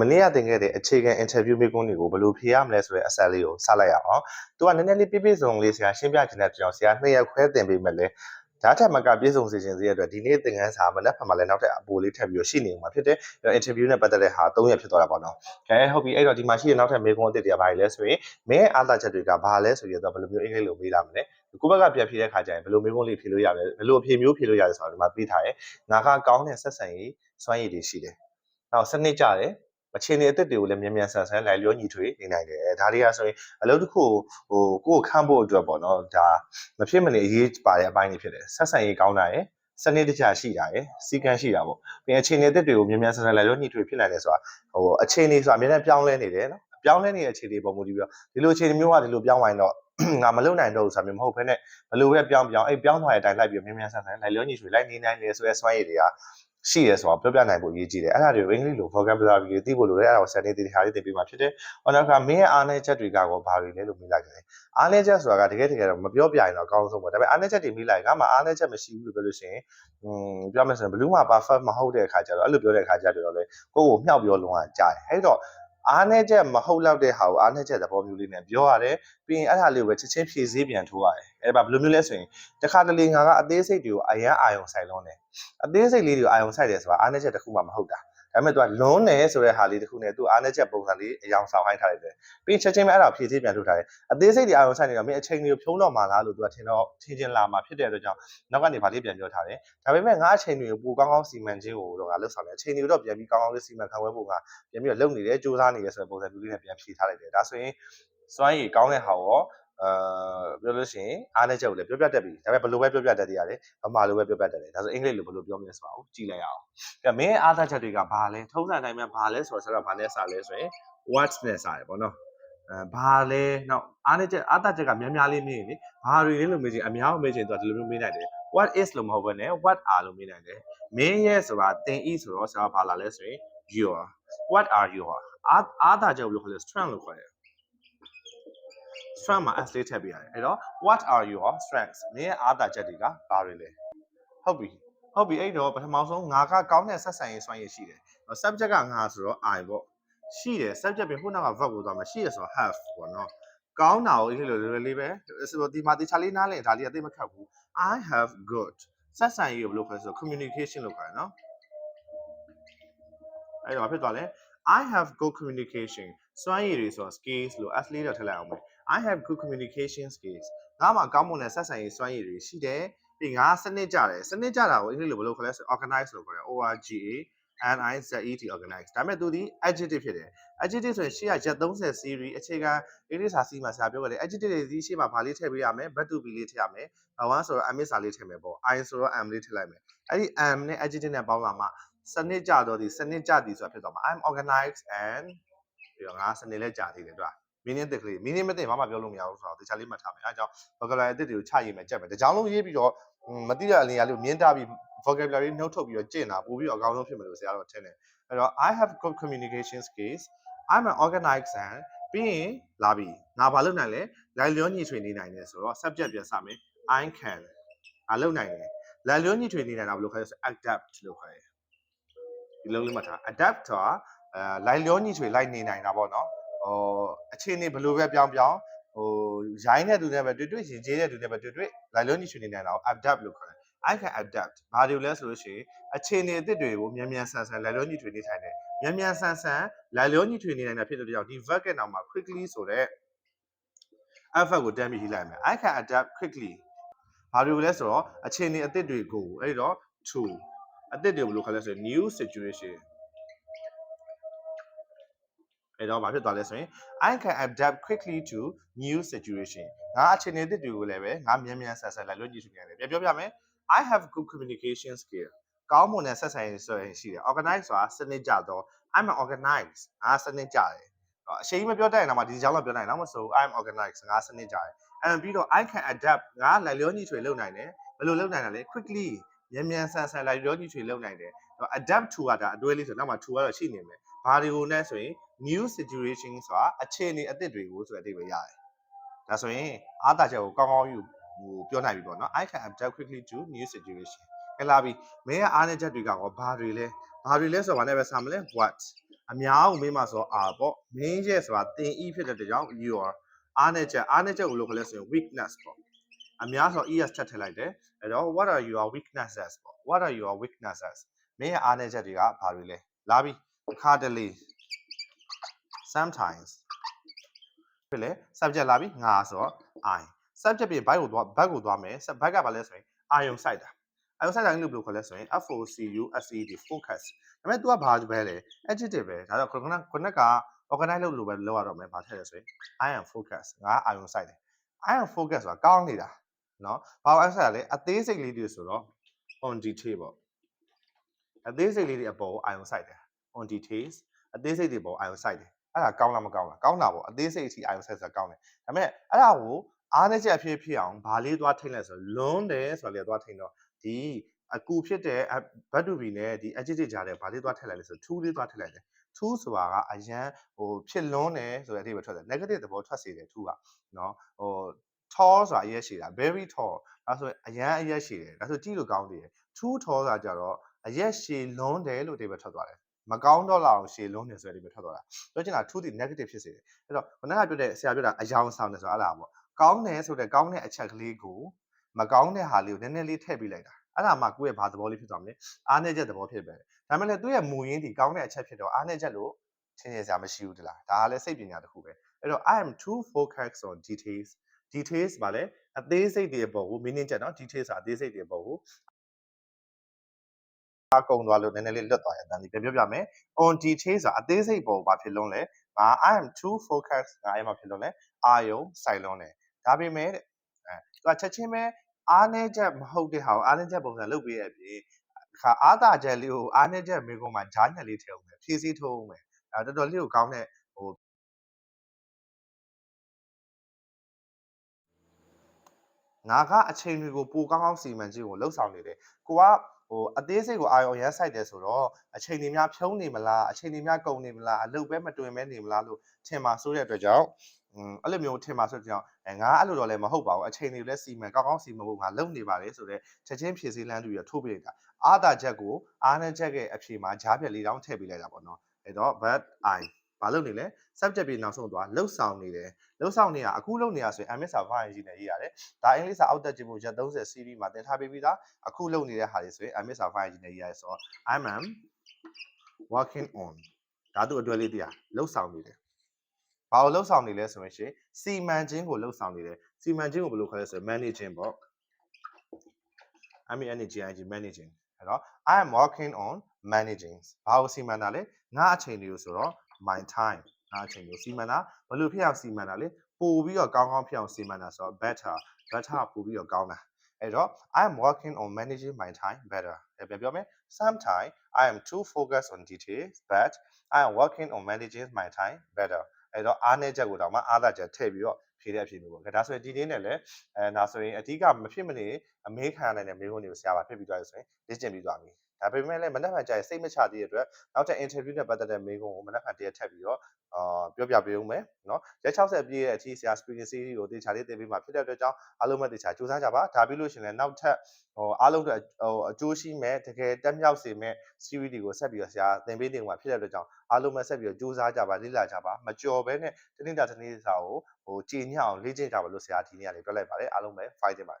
မနေ့ကသင်ခဲ့တဲ့အခြေခံ interview မေးခွန်းတွေကိုဘယ်လိုဖြေရမလဲဆိုတဲ့အဆက်လေးကိုစလိုက်ရအောင်။သူကနည်းနည်းလေးပြည့်ပြည့်စုံလေးဆရာရှင်းပြချင်တဲ့ကြောင်ဆရာနှစ်ရက်ခွဲသင်ပေးမယ်လေ။ဒါထက်မကပြည့်စုံစေချင်သေးတဲ့အတွက်ဒီနေ့သင်ခန်းစာမနက်ဖြန်မှာလည်းနောက်ထပ်အပိုလေးထပ်ပြီးတော့ရှိနေမှာဖြစ်တယ်။အဲ့တော့ interview နဲ့ပတ်သက်တဲ့ဟာ၃ရက်ဖြစ်သွားတာပေါ့နော်။အဲဟုတ်ပြီအဲ့တော့ဒီမှာရှိတဲ့နောက်ထပ်မေးခွန်းအသစ်တွေကဘာလဲဆိုရင်မင်းအားသာချက်တွေကဘာလဲဆိုရင်တော့ဘယ်လိုမျိုးအင်္ဂလိပ်လိုမေးလာမလဲ။ကိုယ့်ဘက်ကပြန်ဖြေတဲ့ခါကျရင်ဘယ်လိုမေးခွန်းလေးဖြေလို့ရလဲဘယ်လိုအဖြေမျိုးဖြေလို့ရလဲဆိုတော့ဒီမှာပြီးထားတယ်။ငါကကောင်းတဲ့ဆက်ဆံရေးစွမ်းရည်တွေရှိတယ်။နောက်စနစ်ကြတယ် အခြေအနေအသစ်တွေကိုလည်းမြန်မြန်ဆန်ဆန်လိုက်လျောညီထွေနေနိုင်တယ်ဒါတွေကဆိုရင်အလုပ်တစ်ခုဟိုကိုယ့်ကိုခန့်ဖို့အတွက်ပေါ့နော်ဒါမဖြစ်မနေအရေးပါတဲ့အပိုင်းတွေဖြစ်တယ်ဆက်ဆံရေးကောင်းတာရယ်စနစ်တကျရှိတာရယ်စီကံရှိတာပေါ့ပြီးအခြေအနေအသစ်တွေကိုမြန်မြန်ဆန်ဆန်လိုက်လျောညီထွေဖြစ်နိုင်တယ်ဆိုတာဟိုအခြေအနေဆိုတာအများနဲ့ပြောင်းလဲနေတယ်နော်ပြောင်းလဲနေတဲ့အခြေအနေပုံမူတည်ပြီးတော့ဒီလိုအခြေအနေမျိုးကဒီလိုပြောင်းသွားရင်တော့ငါမလုပ်နိုင်တော့ဘူးဆိုတာမျိုးမဟုတ်ဘဲနဲ့ဘယ်လိုပဲပြောင်းပြောင်းအဲ့ပြောင်းသွားတဲ့အတိုင်းလိုက်ပြီးမြန်မြန်ဆန်ဆန်လိုက်လျောညီထွေလိုက်နေနိုင်တယ်ဆိုတဲ့စွမ်းရည်တွေက ရှိရဲဆိုတော့ပြောပြနိုင်ဖို့အရေးကြီးတယ်အဲ့ဒါတွေကိုအင်္ဂလိပ်လို vocabulary တွေသိဖို့လိုတယ်အဲ့ဒါကိုစနေတီဟာလေးသင်ပေးမှာဖြစ်တယ်။ဟောနောက်ကမင်းရဲ့အားနည်းချက်တွေကကောဘာတွေလဲလို့မေးလိုက်တယ်။အားနည်းချက်ဆိုတာကတကယ်တကယ်တော့မပြောပြရင်တော့အကောင်းဆုံးပေါ့။ဒါပေမဲ့အားနည်းချက်တွေမေးလိုက်ငါမှအားနည်းချက်မရှိဘူးလို့ပြောလို့ရှိရင်อืมပြောမယ်ဆိုရင်ဘလူးမှာ perfect မဟုတ်တဲ့အခါကျတော့အဲ့လိုပြောတဲ့အခါကျတော့လေကိုယ့်ကိုမြှောက်ပြောလုံးဝကြားတယ်။အဲ့တော့ အားနည်းချက်မဟုတ်တော့တဲ့ဟာကိုအားနည်းချက်သဘောမျိုးလေးနဲ့ပြောရတယ်ပြီးရင်အဲ့ဒါလေးကိုပဲချက်ချင်းဖြည့်ဆည်းပြန်ထိုးရတယ်အဲ့ဒါဘယ်လိုမျိုးလဲဆိုရင်တခါတလေငါကအသေးစိတ်တွေကိုအရန်အာယုံဆိုင်လုံးတယ်အသေးစိတ်လေးတွေကိုအာယုံဆိုင်တယ်ဆိုတာအားနည်းချက်တစ်ခုမှမဟုတ်တာ ဒါပေမဲ့သူကလွန်းနေဆိုတဲ့ဟာလေးတစ်ခုနဲ့သူအားနဲ့ချက်ပုံစံလေးအယောင်ဆောင်ဟိုင်းထားလိုက်တယ်ပြီးချက်ချင်းပဲအဲ့ဒါဖြည့်သေးပြန်ထုတ်ထားတယ်အသေးစိတ်တွေအာရုံစိုက်နေတော့မင်းအချိန်တွေကိုဖြုံးတော့မှာလားလို့သူကထင်တော့ထင်ချင်လာမှာဖြစ်တဲ့အတွက်ကြောင့်နောက်ကနေဗာလေးပြန်ပြောထားတယ်ဒါပေမဲ့ငါအချိန်တွေကိုပိုကောင်းကောင်းစီမံခြင်းကိုတော့ငါလှုပ်ဆောင်တယ်အချိန်တွေတော့ပြန်ပြီးကောင်းကောင်းလေးစီမံခန့်ခွဲဖို့ကပြန်ပြီးတော့လုပ်နေတယ်စူးစမ်းနေတယ်ဆိုတဲ့ပုံစံမျိုးလေးနဲ့ပြန်ဖြည့်ထားလိုက်တယ်ဒါဆိုရင်စွမ်းရည်ကောင်းတဲ့ဟာရော အာပြောလို့ရှိရင်အားနဲ့ချက်ကိုလည်းပြောပြတတ်ပြီဒါပေမဲ့ဘယ်လိုပဲပြောပြတတ်တယ်ရတယ်ဗမာလိုပဲပြောပြတတ်တယ်ဒါဆိုအင်္ဂလိပ်လိုဘယ်လိုပြောမလဲဆိုတာကိုကြည့်လိုက်ရအောင်ကဲမင်းအားသက်ချက်တွေကဘာလဲထုံးစံတိုင်းမှာဘာလဲဆိုတော့ဆက်တော့ဘာနဲ့စလဲဆိုရင် what နဲ့စတယ်ပေါ့နော်အဲဘာလဲနောက်အားနဲ့ချက်အားသက်ချက်ကများများလေးမေးရင်လေဘာတွေလဲလို့မေးချင်အများကိုမေးချင်တော့ဒီလိုမျိုးမေးနိုင်တယ် what is လို့မဟုတ်ဘဲနဲ့ what are လို့မေးနိုင်တယ်မင်းရဲ့ဆိုတာသင် is ဆိုတော့ဆရာဘာလာလဲဆိုရင် your what are your အားအားသာချက်လို့ခေါ်တယ် strength လို့ခေါ်တယ် strength မှာ s လေးထည့်ပေးရတယ်အဲ့တော့ what are your strengths မင်းရဲ့အားသာချက်တွေကဘာတွေလဲဟုတ်ပြီဟုတ်ပြီအဲ့တော့ပထမဆုံးငါကကောင်းတဲ့ဆက်ဆံရေးစွမ်းရည်ရှိတယ် subject ကငါဆိုတော့ I ပေါ့ရှိတယ် subject ပြင်ခုနက verb ကိုသွားမှာရှိရဆိုတော့ have ပေါ့နော်ကောင်းတာကိုအဲ့လိုလိုလေးပဲဆိုတော့ဒီမှာဒီချာလေးနားလည်ဒါလေးအသိမခတ်ဘူး I have good ဆက်ဆံရေးကိုဘယ်လိုခေါ်လဲဆိုတော့ communication လို့ခေါ်တယ်နော်အဲ့တော့ဘာဖြစ်သွားလဲ I have good communication စွမ်းရည်တွေဆိုတော့ skills လို့ s လေးတော့ထည့်လိုက်အောင်မယ် I have good communication skills ငါမှာကောင်းမွန်တဲ့ဆက်ဆံရေးစွမ်းရည်တွေရှိတယ်ပြီးငါစနစ်ကြတယ်စနစ်ကြတာကိုအင်္ဂလိပ်လိုဘယ်လိုခေါ်လဲဆို organize လို့ခေါ်တယ် O R G A N I Z E T organize ဒါပေမဲ့သူဒီ adjective ဖြစ်တယ် adjective ဆိုရင်ရှေ့ကရက်30 series အခြေခံအင်္ဂလိပ်စာစီမှာဆရာပြောခဲ့တယ် adjective တွေဒီရှေ့မှာဘာလေးထည့်ပေးရမလဲ verb to be လေးထည့်ရမယ်ဘာဝန်းဆိုတော့ am စာလေးထည့်မယ်ပေါ့ I ဆိုတော့ am လေးထည့်လိုက်မယ်အဲ့ဒီ am နဲ့ adjective နဲ့ပေါင်းလာမှစနစ်ကြတော့ဒီစနစ်ကြသည်ဆိုတာဖြစ်သွားမှာ I'm organized and ပြီးတော့ငါစနစ်လည်းကြာသေးတယ်တွေ့ meaning တစ်ကလေး meaning မသိဘာမှပြောလို့မရဘူးဆိုတော့တခြားလေးမှတ်ထားမယ်အဲဒါကြောင့် vocabulary အသစ်တွေကိုချရေးမယ်ကြက်မယ်တကြောင်လုံးရေးပြီးတော့မသိတဲ့အလင်းအလေးကိုမြင်းတာပြီး vocabulary နှုတ်ထုတ်ပြီးတော့ကျင့်တာပို့ပြီးတော့အကောင်းဆုံးဖြစ်မယ်လို့ဆရာတော်ထင်တယ်အဲ့တော့ I have good communication skills I'm an organized and ပြီးရင်လာပြီငါဘာလုပ်နိုင်လဲလိုက်လျောညီထွေနေနိုင်တယ်ဆိုတော့ subject ပြန်စမယ် I can ငါလုပ်နိုင်တယ်လိုက်လျောညီထွေနေနိုင်တာဘယ်လိုခေါ်လဲဆို adapt လို့ခေါ်တယ်ဒီလုံးလေးမှတ်ထား adapt ဆိုတာအဲလိုက်လျောညီထွေလိုက်နေနိုင်တာပေါ့နော် ဟိုအခြေအနေဘယ်လိုပဲပြောင်းပြောင်းဟိုရိုင်းတဲ့သူနဲ့ပဲတွေ့တွေ့ရင်ကျေးတဲ့သူနဲ့ပဲတွေ့တွေ့လိုက်လုံးညီချွေနေနိုင်တာကို adapt လို့ခေါ်တယ် I can adapt ဘာလို့လဲဆိုလို့ရှိရင်အခြေအနေအသစ်တွေကိုမြန်မြန်ဆန်ဆန်လိုက်လုံးညီချွေနေထိုင်တယ်မြန်မြန်ဆန်ဆန်လိုက်လုံးညီချွေနေနိုင်တာဖြစ်တဲ့ကြောင့်ဒီ verb ကနောက်မှာ quickly ဆိုတဲ့ effort ကိုတန်းပြီးရေးလိုက်မယ် I can adapt quickly ဘာလို့လဲဆိုတော့အခြေအနေအသစ်တွေကိုအဲ့တော့ to အသစ်တွေဘယ်လိုခေါ်လဲဆိုရင် new situation အဲ့တော့ဘာဖြစ်သွားလဲဆိုရင် I can adapt quickly to new situation ငါအခြေအနေသစ်တွေကိုလည်းပဲငါမြန်မြန်ဆန်ဆန်လိုက်လို့ကြည့်နေရတယ်ပြန်ပြောပြမယ် I have good communication skill ကောင်းမွန်တဲ့ဆက်ဆံရေးဆိုရင်ရှိတယ် organize ဆိုတာစနစ်ကြတော့ I'm an organize ငါစနစ်ကြတယ်အရှိန်မပြောတတ်ရင်တော့ဒီကြောင်းတော့ပြောနိုင်တော့မဆို I'm organized ငါစနစ်ကြတယ်အဲ့ပြီးတော့ I can adapt ငါလိုက်လျောညီထွေလုပ်နိုင်တယ်ဘယ်လိုလုပ်နိုင်တာလဲ quickly မြန်မြန်ဆန်ဆန်လိုက်လျောညီထွေလုပ်နိုင်တယ် adapt to ကဒါအတွဲလေးဆိုတော့နောက်မှာ to ကတော့ရှိနေမယ် ဘာတွေကိုလဲဆိုရင် new situation ဆိုတာအခြေအနေအသစ်တွေကိုဆိုတဲ့အဓိပ္ပာယ်ရတယ်။ဒါဆိုရင်အားသာချက်ကိုကောင်းကောင်းယူဟိုပြောနိုင်ပြီပေါ့နော် I can adapt quickly to new situation ။ကဲလာပြီမင်းရဲ့အားနည်းချက်တွေကရောဘာတွေလဲဘာတွေလဲဆိုတော့ဘာနဲ့ပဲစာမလဲ what အများကိုမေးမှဆိုတော့ R ပေါ့ main ချက်ဆိုတာသင် E ဖြစ်တဲ့အတွက်ကြောင့် your အားနဲ့ချက်အားနဲ့ချက်ကိုလို့ခေါ်လဲဆိုရင် weakness ပေါ့အများဆိုတော့ ES ထပ်ထည့်လိုက်တယ်အဲ့တော့ what are your weaknesses ပေါ့ what are your weaknesses မင်းရဲ့အားနဲ့ချက်တွေကဘာတွေလဲလာပြီ တစ်ခါတလေ sometimes ဖြစ်လေ subject လာပြီငါဆိုတော့ I subject ပြင် byte ကိုသွား back ကိုသွားမယ် back ကဘာလဲဆိုရင်အာယုံစိုက်တာအာယုံစိုက်တာအင်္ဂလိပ်ဘယ်လိုခေါ်လဲဆိုရင် F O C U S E D focus ဒါပေမဲ့ तू ကဘာပဲလဲ adjective ပဲဒါတော့ခုနကခုနက organize လုပ်လို့ပဲလောက်ရတော့မယ်ဘာထည့်လဲဆိုရင် I am focus ငါအာယုံစိုက်တယ် I am focus ဆိုတာကောင်းနေတာเนาะဘာလို့အဲ့ဆိုရလဲအသေးစိတ်လေးတွေဆိုတော့ on detail ပေါ့အသေးစိတ်လေးတွေအပေါ်ကိုအာယုံစိုက်တယ် on details အသေးစိတ်တွေပေါ်အာယုံစိုက်တယ်အဲ့ဒါကောင်းလားမကောင်းလားကောင်းတာပေါ့အသေးစိတ်အထိအာယုံစိုက်ဆိုတာကောင်းတယ်ဒါပေမဲ့အဲ့ဒါကိုအားနဲ့ချက်အဖြစ်ဖြစ်အောင်ဘာလေးသွားထိမ့်လဲဆိုတော့လွန်းတယ်ဆိုတော့လေသွားထိမ့်တော့ဒီအကူဖြစ်တဲ့ဘတ်တူဘီနဲ့ဒီ adjective ကြားတဲ့ဘာလေးသွားထည့်လိုက်လဲဆို to လေးသွားထည့်လိုက်တယ် to ဆိုတာကအရန်ဟိုဖြစ်လွန်းတယ်ဆိုတဲ့အဓိပ္ပာယ်ထွက်တယ် negative သဘောထွက်စေတယ် to ကနော်ဟို tall ဆိုတာအရက်ရှိတာ very tall ဒါဆိုရင်အရန်အရက်ရှိတယ်ဒါဆိုကြည့်လို့ကောင်းသေးတယ် too tall ဆိုတာကြတော့အရက်ရှည်လွန်းတယ်လို့အဓိပ္ပာယ်ထွက်သွားတယ် မကောင်းတော့လောက်အောင်ရှည်လွန်းတယ်ဆိုတဲ့အဓိပ္ပာယ်ထွက်သွားတာပြောချင်တာ to ဒီ negative ဖြစ်စေတယ်အဲ့တော့ခုနကပြောတဲ့ဆရာပြောတာအယောင်ဆောင်တယ်ဆိုတာအဲ့ဒါပေါ့ကောင်းတယ်ဆိုတဲ့ကောင်းတဲ့အချက်ကလေးကိုမကောင်းတဲ့ဟာလေးကိုနည်းနည်းလေးထည့်ပေးလိုက်တာအဲ့ဒါမှကိုယ့်ရဲ့ဘာသဘောလေးဖြစ်သွားမလဲအားနည်းချက်သဘောဖြစ်ပဲဒါမှလည်းသူ့ရဲ့မူရင်းဒီကောင်းတဲ့အချက်ဖြစ်တော့အားနည်းချက်လို့ချင်းချင်းစရာမရှိဘူးတလားဒါကလည်းစိတ်ပညာတစ်ခုပဲအဲ့တော့ I am too focused on details details ပါလေအသေးစိတ်တွေအပေါ်ကို meaning ချက်နော် details ဆိုတာအသေးစိတ်တွေအပေါ်ကို အကုံသွားလို့နည်းနည်းလေးလွတ်သွားရဲ့အတန်ဒီပြန်ပြောပြမယ် on details ဆိုတာအသေးစိတ်ပေါ်ဘာဖြစ်လုံးလဲငါ I am too focused ငါအဲ့မှာဖြစ်လုံးလဲအာယုံစိုက်လုံးတယ်ဒါပေမဲ့တဲ့အဲသူကချက်ချင်းပဲအားနည်းချက်မဟုတ်တဲ့ဟာကိုအားနည်းချက်ပုံစံလုပ်ပေးရပြင်ခါအားသာချက်လေးကိုအားနည်းချက်မိကုံးမှာဂျားညက်လေးထည့်အောင်မယ်ဖြည့်ဆည်းထိုးအောင်မယ်အဲတော်တော်လေးကိုကောင်းတဲ့ဟိုငါကအချိန်တွေကိုပိုကောင်းကောင်းစီမံခြင်းကိုလှုပ်ဆောင်နေတယ်ကိုက ဟိုအသေးစိတ်ကိုအာရုံရမ်းစိုက်တယ်ဆိုတော့အချိန်တွေများဖြုံးနေမလားအချိန်တွေများကုန်နေမလားအလုပ်ပဲမတွင်မဲနေမလားလို့ထင်ပါဆိုတဲ့အတွက်ကြောင့်อืมအဲ့လိုမျိုးထင်ပါဆိုတဲ့ကြောင့်အဲငါအဲ့လိုတော့လည်းမဟုတ်ပါဘူးအချိန်တွေလည်းစီမံကောင်းကောင်းစီမံဖို့ငါလုပ်နေပါတယ်ဆိုတော့ချက်ချင်းဖြည့်စည်းလမ်းတူရထိုးပြလိုက်တာအာသာချက်ကိုအားနဲ့ချက်ရဲ့အဖြေမှာဂျားပြက်လေးတောင်းထည့်ပေးလိုက်တာပေါ့နော်အဲ့တော့ but i ဘာလုပ်နေလဲ subject ပြီးနောက်ဆုံးသွားလှုပ်ဆောင်နေတယ်လှုပ်ဆောင်နေတာအခုလှုပ်နေတာဆိုရင် MS verb ကြီးနဲ့ရေးရတယ်ဒါအင်္ဂလိပ်စာအောက်တက်ခြင်းမှုရက်30 CV မှာသင်ထားပေးပြီးသားအခုလှုပ်နေတဲ့ဟာတွေဆိုရင် MS verb ကြီးနဲ့ရေးရတယ်ဆိုတော့ I'm am working on ဒါသူအတွက်လေးတရားလှုပ်ဆောင်နေတယ်ဘာကိုလှုပ်ဆောင်နေလဲဆိုရင်ရှင်စီမံခြင်းကိုလှုပ်ဆောင်နေတယ်စီမံခြင်းကိုဘယ်လိုခေါ်လဲဆိုရင် managing ပေါ့ I mean managing managing အဲ့တော့ I am working on managing ဘာကိုစီမံတာလဲငါအချိန်တွေကိုဆိုတော့ my time ငါအချိန်ကိုစီမံတာဘယ်လိုဖြစ်အောင်စီမံတာလဲပို့ပြီးတော့ကောင်းကောင်းဖြစ်အောင်စီမံတာဆိုတော့ better better ပို့ပြီးတော့ကောင်းတာအဲ့တော့ I am working on managing my time better ပြန်ပြောမယ် sometimes I am too focused on details but I am working on managing my time better အဲ့တော့အားနည်းချက်ကိုတော့မှအားသာချက်ထည့်ပြီးတော့ဖြေတဲ့အဖြစ်မျိုးပေါ့ဒါဆိုရင်ဒီနေ့နဲ့လည်းအဲဒါဆိုရင်အဓိကမဖြစ်မနေအမေးခံရနိုင်တဲ့မေးခွန်းတွေကိုဆရာပါဖြစ်ပြီးသွားရဆိုရင်လေ့ကျင့်ပြီးသွားပြီ ဒါပေမဲ့လည်းမနက်ဖြန်ကြာရင်စိတ်မချသေးတဲ့အတွက်နောက်ထပ် interview နဲ့ပတ်သက်တဲ့မေးခွန်းကိုမနက်ဖြန်တရက်ထပ်ပြီးတော့အာပြောပြပေးဦးမယ်နော်ရက်60ပြည့်ရဲ့အထိဆရာ speaking series ကိုတေချာလေးတင်ပေးမှာဖြစ်တဲ့အတွက်ကြောင့်အားလုံးပဲတေချာစူးစမ်းကြပါဒါပြီးလို့ရှိရင်လည်းနောက်ထပ်ဟိုအားလုံးအတွက်ဟိုအကျိုးရှိမဲ့တကယ်တက်မြောက်စေမဲ့ series တွေကိုဆက်ပြီးတော့ဆရာသင်ပေးတင်မှာဖြစ်တဲ့အတွက်ကြောင့်အားလုံးပဲဆက်ပြီးတော့စူးစမ်းကြပါလေ့လာကြပါမကြော်ဘဲနဲ့တနေ့တာတနေ့စာကိုဟိုကြည်ညအောင်လေ့ကျင့်ကြပါလို့ဆရာဒီနေ့ကလည်းပြောလိုက်ပါတယ်အားလုံးပဲ fight တင်ပါ